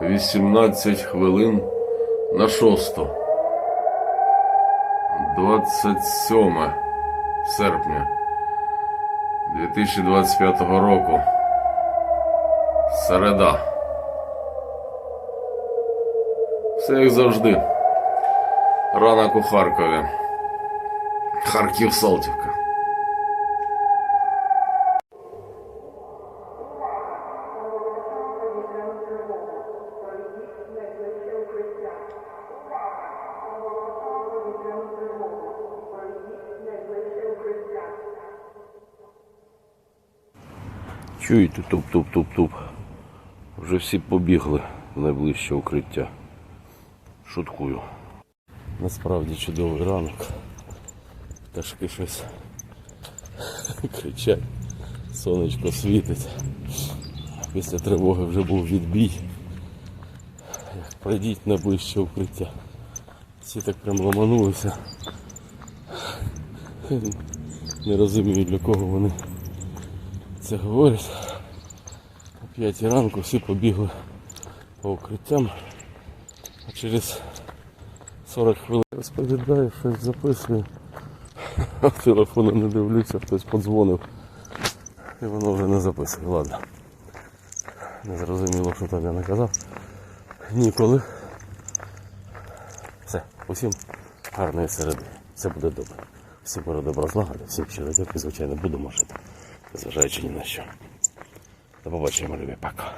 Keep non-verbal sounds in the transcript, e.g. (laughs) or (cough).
18 хвилин на шосту. 27 серпня 2025 року. Середа. Все як завжди. Ранок у Харкові. Харків Салтівка. Чуєте туп-туп-туп-туп. Вже всі побігли в найближче укриття. Шуткую. Насправді чудовий ранок. Пташки щось (laughs) кричать. Сонечко світить. Після тривоги вже був відбій. Пройдіть на ближче укриття. Всі так прям ламанулися. (laughs) Не розумію для кого вони це говорять. О 5 ранку всі побігли по укриттям. А через 40 хвилин розповідаю, щось записую. А (laughs) телефону не дивлюся, хтось подзвонив. І воно вже не записує. Ладно. Не зрозуміло, що там я наказав. Ніколи. Все, усім гарної середи. Все буде добре. Всім буде добра злагоди, всім щиро дякую, звичайно, будемо жити. Zważajcie nie na się. Do zobaczenia, lubię paka.